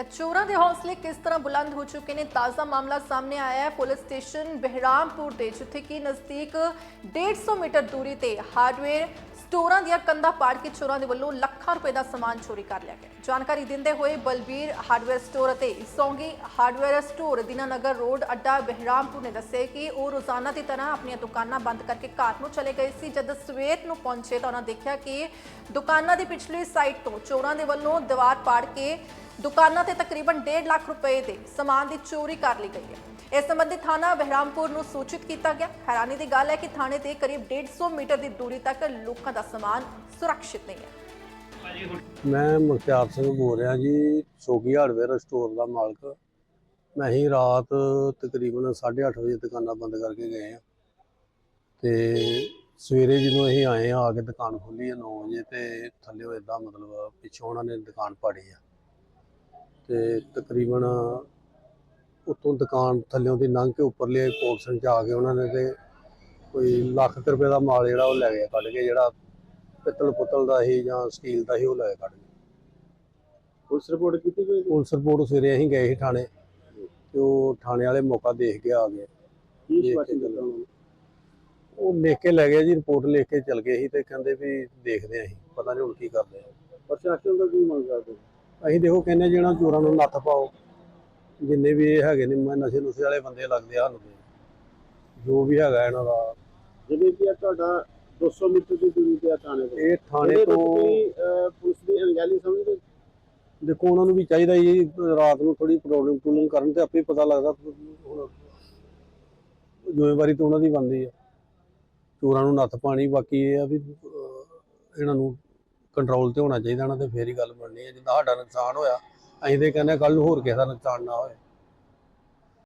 ਤਾਂ ਚੋਰਾਂ ਦੇ ਹੌਸਲੇ ਕਿਸ ਤਰ੍ਹਾਂ ਬੁਲੰਦ ਹੋ ਚੁੱਕੇ ਨੇ? ਤਾਜ਼ਾ ਮਾਮਲਾ ਸਾਹਮਣੇ ਆਇਆ ਹੈ। ਪੁਲਿਸ ਸਟੇਸ਼ਨ ਬਹਿਰਾਮਪੁਰ ਦੇ, ਜਿੱਥੇ ਕਿ ਨਜ਼ਦੀਕ 150 ਮੀਟਰ ਦੂਰੀ ਤੇ ਹਾਰਡਵੇਅਰ ਸਟੋਰਾਂ ਦੀਆਂ ਕੰਧਾਂ ਪਾੜ ਕੇ ਚੋਰਾਂ ਦੇ ਵੱਲੋਂ ਲੱਖਾਂ ਰੁਪਏ ਦਾ ਸਮਾਨ ਚੋਰੀ ਕਰ ਲਿਆ ਗਿਆ। ਜਾਣਕਾਰੀ ਦਿੰਦੇ ਹੋਏ ਬਲਬੀਰ ਹਾਰਡਵੇਅਰ ਸਟੋਰ ਅਤੇ Saungi hardware store Dinanagar road, ਅੱਡਾ ਬਹਿਰਾਮਪੁਰ ਨੇ ਦੱਸਿਆ ਕਿ ਉਹ ਰੋਜ਼ਾਨਾ ਦੀ ਤਰ੍ਹਾਂ ਆਪਣੀਆਂ ਦੁਕਾਨਾਂ ਬੰਦ ਕਰਕੇ ਘਰ ਨੂੰ ਚਲੇ ਗਏ ਸੀ। ਜਦ ਸਵੇਰ ਨੂੰ ਪਹੁੰਚੇ ਤਾਂ ਉਹਨਾਂ ਦੇਖਿਆ ਕਿ ਦੁਕਾਨਾਂ ਦੀ ਪਿਛਲੀ ਸਾਈਡ ਤੋਂ ਚੋਰਾਂ ਦੇ ਵੱਲੋਂ ਦੀਵਾਰ ਪਾੜ ਕੇ ਦੁਕਾਨਾਂ ਤੇ ਤਕਰੀਬਨ 1.5 ਲੱਖ ਰੁਪਏ ਦੇ ਸਮਾਨ ਦੀ ਚੋਰੀ ਕਰ ਲਈ ਗਈ ਹੈ। ਇਸ ਸੰਬੰਧੀ ਥਾਣਾ ਬਹਿਰਾਮਪੁਰ ਨੂੰ ਸੂਚਿਤ ਕੀਤਾ ਗਿਆ। ਹੈਰਾਨੀ ਦੀ ਗੱਲ ਹੈ ਕਿ ਥਾਣੇ ਤੇ ਕਰੀਬ 150 ਮੀਟਰ ਦੀ ਦੂਰੀ ਤੱਕ ਲੋਕਾਂ ਦਾ ਸਮਾਨ ਸੁਰੱਖਿਅਤ ਨਹੀਂ ਹੈ। ਮੈਂ ਮੁਖਤਿਆਰ ਸਿੰਘ ਬੋਲ ਰਿਹਾ ਜੀ, ਸੋਗੀ ਹਾਰਡਵੇਅਰ ਸਟੋਰ ਦਾ ਮਾਲਕ। ਮੈਂ ਹੀ ਰਾਤ ਤਕਰੀਬਨ 8:30 ਵਜੇ ਦੁਕਾਨਾਂ ਬੰਦ ਕਰਕੇ ਗਏ ਆ ਤੇ ਸਵੇਰੇ ਜਦੋਂ ਅਸੀਂ ਆਏ ਆ ਆ ਕੇ ਦੁਕਾਨ ਖੋਲੀ ਆ 9 ਵਜੇ ਤੇ ਥੱਲੇ ਇਦਾਂ ਮਤਲਬ ਪਿੱਛੋਂ ਉਹਨਾਂ ਨੇ ਦੁਕਾਨ ਪਾੜੀ ਆ। ਤੇ ਤਕਰੀਬਨ ਉੱਤੋਂ ਦੁਕਾਨ ਥੱਲਿਓਂ ਦੀ ਲੰਘ ਕੇ ਉੱਪਰਲੇ ਪੋਰਸ਼ਨ ਚ ਆ ਕੇ ਉਹਨਾਂ ਨੇ ਤੇ ਕੋਈ ਲੱਖ ਰੁਪਏ ਦਾ ਮਾਲ ਜਿਹੜਾ ਉਹ ਲੈ ਗਿਆ ਕੱਢ ਕੇ ਜਿਹੜਾ ਪਿੱਤਲ ਪੁੱਤਲ ਦਾ ਸੀ ਜਾਂ ਸਟੀਲ ਦਾ ਸੀ ਉਹ ਲੈ ਕੱਢ ਗਏ ਪੁਲਿਸ ਰਿਪੋਰਟ ਕੀਤੀ ਗਈ ਪੁਲਿਸ ਰਿਪੋਰਟ ਸਵੇਰੇ ਅਸੀਂ ਗਏ ਸੀ ਥਾਣੇ ਤੇ ਉਹ ਥਾਣੇ ਵਾਲੇ ਮੌਕਾ ਦੇਖ ਕੇ ਆ ਗਏ। ਕੀ ਉਹ ਲਿਖ ਕੇ ਲੈ ਗਏ ਜੀ ਰਿਪੋਰਟ ਲਿਖ ਕੇ ਚਲ ਗਏ ਸੀ ਤੇ ਕਹਿੰਦੇ ਵੀ ਦੇਖਦੇ ਆਂ ਅਸੀਂ ਪਤਾ ਨਹੀਂ ਹੁਣ ਕੀ ਕਰਦੇ ਆ। ਪ੍ਰਸ਼ਾਸਨ ਦਾ ਕੀ ਮੰਗ ਕਰਦੇ? ਅਸੀਂ ਦੇਖੋ ਕਹਿੰਦੇ ਜਿਹੜਾ ਚੋਰਾਂ ਨੂੰ ਨੱਥ ਪਾਓ ਜਿੰਨੇ ਵੀ ਇਹ ਹੈਗੇ ਨੇ ਮੈਂ ਨਸ਼ੇ ਨੁਸ਼ੇ ਵਾਲੇ ਬੰਦੇ ਲੱਗਦੇ ਆ ਸਾਨੂੰ। ਜੋ ਵੀ ਹੈਗਾ ਇਹਨਾਂ ਦਾ। ਜਿਵੇਂ ਕਿ ਇਹ ਤੁਹਾਡਾ 200 ਮੀਟਰ ਦੀ ਦੂਰੀ ਤੇ ਆ ਥਾਣੇ ਤੋਂ। ਇਹ ਥਾਣੇ ਤੋਂ ਪੁਲਿਸ ਦੀ ਅਣਗਹਿਲੀ ਸਮਝਦੇ? ਦੇਖੋ ਉਹਨਾਂ ਨੂੰ ਵੀ ਚਾਹੀਦਾ ਜੀ ਰਾਤ ਨੂੰ ਥੋੜੀ ਪ੍ਰੋਬਲਮ ਪ੍ਰੋਬਲਮ ਕਰਨ ਤੇ ਆਪੇ ਪਤਾ ਲੱਗਦਾ ਹੁਣ ਜ਼ਿੰਮੇਵਾਰੀ ਤਾਂ ਉਹਨਾਂ ਦੀ ਬਣਦੀ ਆ। ਚੋਰਾਂ ਨੂੰ ਨੱਥ ਪਾਣੀ ਬਾਕੀ ਇਹ ਆ ਵੀ ਇਹਨਾਂ ਨੂੰ ਕੰਟਰੋਲ ਤੇ ਹੋਣਾ ਚਾਹੀਦਾ ਨਾ ਤੇ ਫੇਰ ਹੀ ਗੱਲ ਬਣਨੀ ਹੈ। ਜਿੱਦਾਂ ਸਾਡਾ ਨੁਕਸਾਨ ਹੋਇਆ, ਅਸੀਂ ਤੇ ਕਹਿੰਦੇ ਕੱਲ ਨੂੰ ਹੋਰ ਕਿਸੇ ਦਾ ਨੁਕਸਾਨ ਨਾ ਹੋਏ।